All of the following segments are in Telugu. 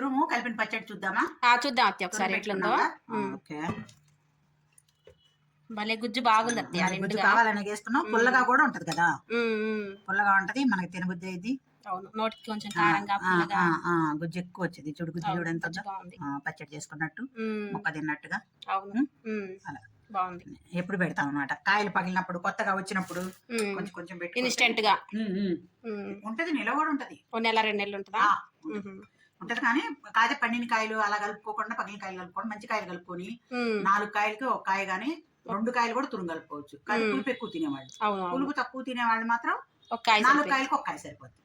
తురుము కలిపిన పచ్చడి చూద్దామా? చూద్దాం అత్తయ్య ఒకసారి ఎట్లుందో. ఓకే. భలే గుజ్జు బాగుంది అత్తయ్య మరి గుజ్జు కావాలని వేసుకున్నాం పుల్లగా కూడా ఉంటది కదా. పుల్లగా ఉంటది మనకి తినబుద్ధి అయింది అవును నోటికి కొంచెం కారంగా గుజ్జు ఎక్కువ వచ్చింది. చూడు గుజ్జు చూడు ఎంత పచ్చడి చేసుకున్నట్టు ముక్క తిన్నట్టుగా. అవును అలా. బాగుంది. ఎప్పుడు పెడతాం అనమాట కాయలు పగిలినప్పుడు కొత్తగా వచ్చినప్పుడు. కొంచెం కొంచెం పెట్టుకుంటే- ఇన్స్టెంట్గా. ఉంటది నిలవ కూడా ఉంటది. నెల రెండు నెలలు ఉంటుందా. ఉంటది కానీ కాదే పండిన కాయలు అలా కలుపుకోకుండా పగిలిన కాయలు కలుపుకోండి మంచి కాయలు కలుపుకొని. నాలుగు కాయలకి ఒక కాయ గానీ రెండు కాయలు కూడా తురుము కలుపుకోవచ్చు కానీ. పులుపు ఎక్కువ తినేవాళ్ళు పులుపు తక్కువ తినేవాళ్ళు మాత్రం నాలుగు. కాయలకి ఒక కాయ సరిపోతుంది.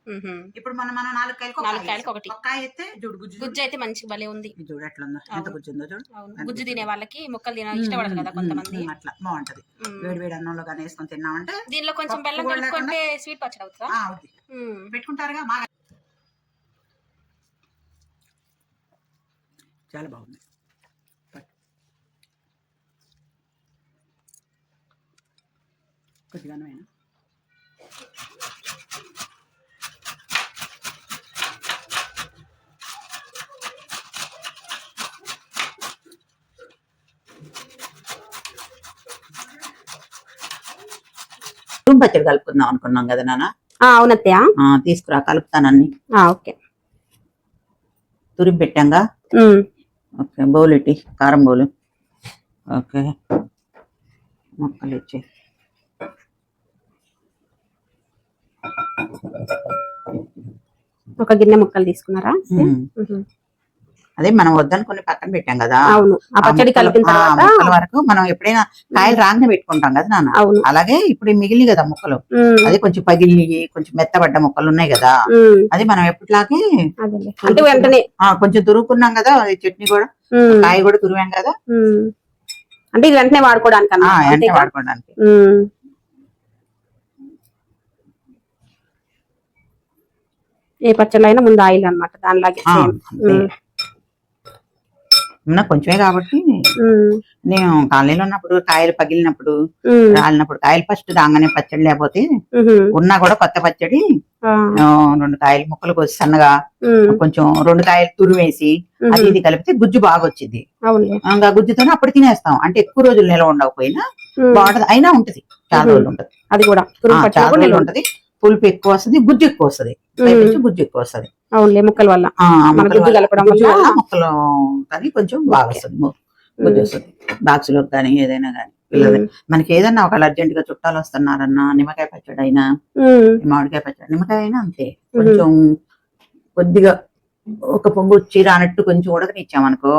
ఇప్పుడు మనం మనం నాలుగు కాయలకి. ఒకటి. ఒక కాయ ఎత్తే చూడు గుజ్జు గుజ్జు అయితే మంచిగా భలే ఉంది ఇది చూడు ఎట్లుందో ఎంత. గుజ్జు ఉందో చూడు గుజ్జు. తినే వాళ్ళకి ముక్కలు తిన ఇష్టపడరు కదా కొంతమంది అట్లా బాగుంటది. వేడి వేడి అన్నంలో కానీ వేసుకొని తిన్నామంటే దీనిలో కొంచెం బెల్లం కలుపుకుంటే స్వీట్ పచ్చడి అవుతుందా. పెట్టుకుంటారుగా మా చాలా బాగుంది. కొద్దిగానే తురుము పచ్చడి కలుపుకుందాం అనుకున్నాం కదా నాన్న? ఆ, అవునత్తయ్య. ఆ, తీసుకురా కలుపుతానన్ని. ఆ, ఓకే. తురిమి పెట్టాంగా. ఓకే బౌల్ ఇట్టి కారం బౌలు. ఓకే ముక్కలు ఇచ్చి ఒక గిన్నె ముక్కలు తీసుకున్నారా. అదే మనం వద్దనుకుని పక్కన పెట్టాం కదా. అవును. ఆ పచ్చడి కలిపిన తర్వాత ముక్కల వరకు మనం ఎప్పుడైనా కాయలు రాగానే పెట్టుకుంటాం కదా నాన్న. అలాగే ఇప్పుడు మిగిలి కదా ముక్కలు. అది కొంచెం పగిలి కొంచెం మెత్తబడ్డ ముక్కలు ఉన్నాయి కదా. అది మనం ఎప్పటిలాగే అంటే వెంటనే. కొంచెం తురుముకున్నాం కదా చట్నీ కూడా. కాయ కూడా తురిమాం కదా. అంటే ఇది వెంటనే వాడుకోవడానికి? వాడుకోవడానికి. ఏ పచ్చళ్ళు అయినా ముందు ఆయిల్ అన్నమాట దానిలాగే ఉన్న కొంచెమే కాబట్టి నేను కాలనీలో ఉన్నప్పుడు కాయలు పగిలినప్పుడు రాలినప్పుడు కాయలు ఫస్ట్ రాగానే పచ్చడి లేకపోతే ఉన్నా కూడా కొత్త పచ్చడి రెండు కాయలు ముక్కలు కోసి సన్నగా కొంచెం రెండు కాయలు తురివేసి అది ఇది కలిపితే గుజ్జు బాగా వచ్చింది ఇంకా గుజ్జుతోనే అప్పుడు తినేస్తాం. అంటే ఎక్కువ రోజులు నిల్వ ఉండకపోయినా. బాగుంటది. అయినా ఉంటది. చాలా. రోజులు ఉంటది. అది కూడా. చాలా రోజులు ఉంటది. పులుపు ఎక్కువ వస్తది గుజ్జు ఎక్కువ వస్తది. గుజ్జు ఎక్కువ వస్తది. అవునులే ముక్కల వల్ల. మన గుజ్జు కలపడం వల్ల- ముక్కలు కానీ కొంచెం బాగా. వస్తుంది గుజ్జు వస్తుంది. బాక్స్లో కానీ ఏదైనా కానీ. పిల్లలు. మనకి ఏదన్నా ఒక అర్జెంట్గా చుట్టాలు వస్తున్నారన్నా నిమ్మకాయ పచ్చడి అయినా. మామిడికాయ పచ్చడి నిమ్మకాయ అయినా అంతే. కొంచెం కొద్దిగా ఒక పొంగు వచ్చి రానట్టు కొంచెం ఉడకనిచ్చామనుకో.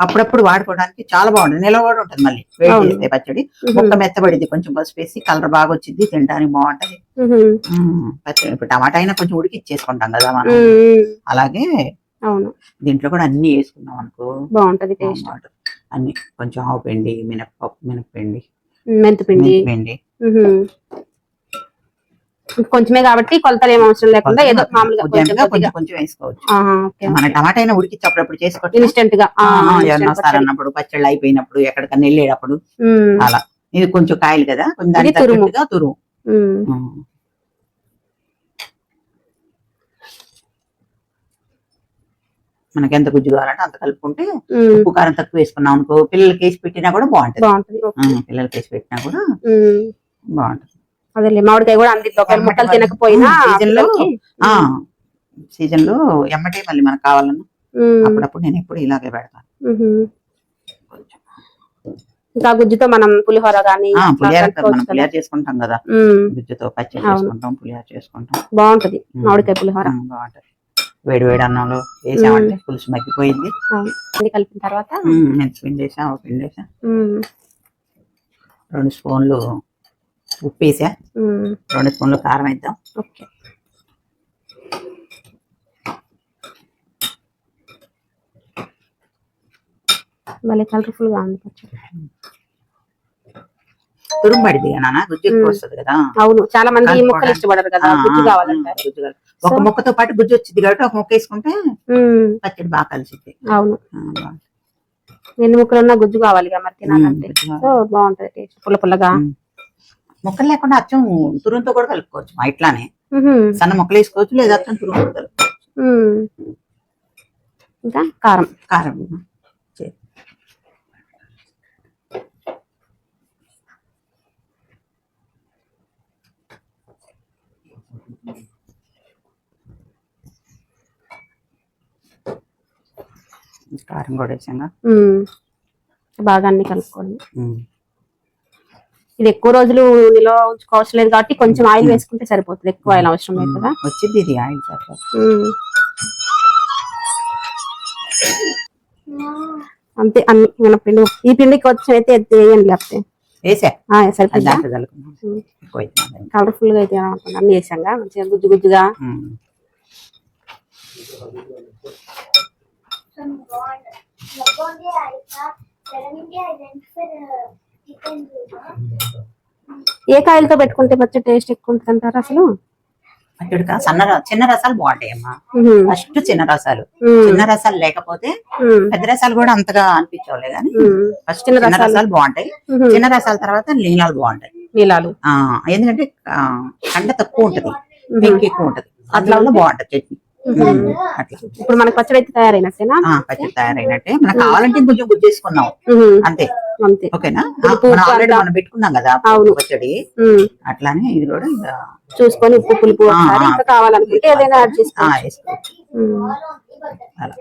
అప్పుడప్పుడు వాడుకోవడానికి చాలా బాగుంటుంది. నిల్వ కూడా ఉంటుంది మళ్ళీ. వేడి. చేస్తే పచ్చడి. ముక్క మెత్తబడింది. కొంచెం పసుపు వేసి కలర్ బాగా వచ్చింది. తినడానికి బాగుంటది. పచ్చడి. ఇప్పుడు టమాటా అయినా కొంచెం ఉడికిచ్చేసుకుంటాం కదా మనం. అలాగే అవును. దీంట్లో కూడా అన్ని వేసుకున్నాం అనుకో. బాగుంటది టేస్ట్. అన్ని. కొంచెం ఆవు పిండి మినప్పప్పు మినప్పిండి మెంతిపిండి పిండి. కొంచెమే కాబట్టి కొలతలు ఏం అవసరం లేకుండా ఏదో మామూలుగా కొంచెం కొంచెం వేసుకోవచ్చు మన టమాటా అయినా ఉడికిచ్చి అప్పుడప్పుడు చేసుకోవచ్చు ఇన్స్టెంట్గా. వస్తారన్నప్పుడు పచ్చళ్ళు అయిపోయినప్పుడు ఎక్కడికన్నా వెళ్ళేటప్పుడు. అలా ఇది కొంచెం కాయలు కదా కొంచెం తురుము. ఉమ్. మనకి ఎంత గుజ్జు కావాలంటే అంత కలుపుకుంటే. ఉప్పు కారం తక్కువ వేసుకున్నాం అనుకో పిల్లలకి వేసి పెట్టినా కూడా బాగుంటది పిల్లలకి వేసి పెట్టినా కూడా. బాగుంటది అదేలే మామిడికాయ కూడా అందిద్ది ఒకవేళ ముక్కలు తినకపోయినా సీజన్లో ఎమ్మటే మళ్ళీ మనకు కావాలన్నా. అప్పుడప్పుడు నేను ఎప్పుడు ఇలాగే పెడతాను. ఇంకా గుజ్జుతో మనం పులిహోర అట్లా పులిహార చేసుకుంటాం కదా. గుజ్జుతో పచ్చడి. చేసుకుంటాం పులిహార చేసుకుంటాం బాగుంటది. మామిడికాయ పులిహోర బాగుంటది వేడి వేడి అన్నంలో వేసామంటే పులుసు మగ్గిపోయింది కలిపిన తర్వాత మెంతి పిండి వేసా పిండి వేసా. రెండు స్పూన్లు ఉప్పు వేసా. రెండు స్పూన్లు కారం వేద్దాం ఓకే భలే కలర్ఫుల్గా ఉంది కదా నాన్న గుజ్జు ఎక్కువ. వస్తుంది కదా అవును చాలా మంది ఈ ముక్కలు. ఇష్టపడరు కదా గుజ్జు ఆ, కావాలంటారు గుజ్జు కావాలి. ఒక ముక్కతో పాటు గుజ్జు వచ్చింది కాబట్టి ఒక ముక్క వేసుకుంటే. పచ్చడి బాగా కలిసిద్ది అవును. ఎన్ని ముక్కలు ఉన్నా గుజ్జు కావాలి మరి తినాలంటే. సో బాగుంటది టేస్ట్ పుల్ల పుల్లగా. ముక్కలు లేకుండా అచ్చం తురుముతో కూడా కలుపుకోవచ్చు మా ఇట్లానే. సన్న ముక్కలు వేసుకోవచ్చు లేదా అచ్చం తురుము కలుపుకోవచ్చు. ఇంకా కారం. కారం. కారం కూడా వేసాగా. బాగా అన్ని కలుపుకోండి. ఇది ఎక్కువ రోజులు నిల్వ ఉంచుకోవడం లేదు కాబట్టి కొంచెం ఆయిల్ వేసుకుంటే సరిపోతుంది. ఎక్కువ ఆయిల్ అవసరం లేదు కదా. వచ్చింది ఇది ఆయిల్. అంతే అన్ని మన పిండి ఈ పిండికి వచ్చి అయితే ఎత్తి వేయండి లేకపోతే. కలర్ఫుల్గా అయితే అన్ని వేసాంగా? మంచిగా గుజ్జు గుజ్జుగా. ఏ కాయలతో పెట్టుకుంటే పచ్చడి టేస్ట్ ఎక్కువ ఉంటుంది అంటారు అసలు పచ్చడికా సన్న చిన్న రసాలు బాగుంటాయి అమ్మా. ఫస్ట్ చిన్న రసాలు. చిన్న రసాలు లేకపోతే. పెద్ద రసాలు కూడా అంతగా అనిపించవులే కానీ. ఫస్ట్ చిన్న రసాలు. బాగుంటాయి. చిన్న రసాల తర్వాత నీళ్ళాలు బాగుంటాయి నీలాలు ఆ ఎందుకంటే కండ తక్కువ ఉంటది పెంకి ఎక్కువ ఉంటది అట్లా బాగుంటది చట్నీ అట్లా. ఇప్పుడు మనకి పచ్చడి అయితే తయారైనట్టేనా ఆ, పచ్చడి తయారైనట్టే. మనకు కావాలంటే కొంచెం చేసుకుందాం. ఉమ్. అంతే. అంతే. ఓకేనా? ఆల్రెడీ మనం పెట్టుకున్నాం కదా అవును. పచ్చడి. అట్లానే ఇది కూడా ఇంకా చూసుకొని ఉప్పు పులుపు. ఇంకా కావాలనుకుంటే ఏదైనా యాడ్ చేసుకోవచ్చు. అలా.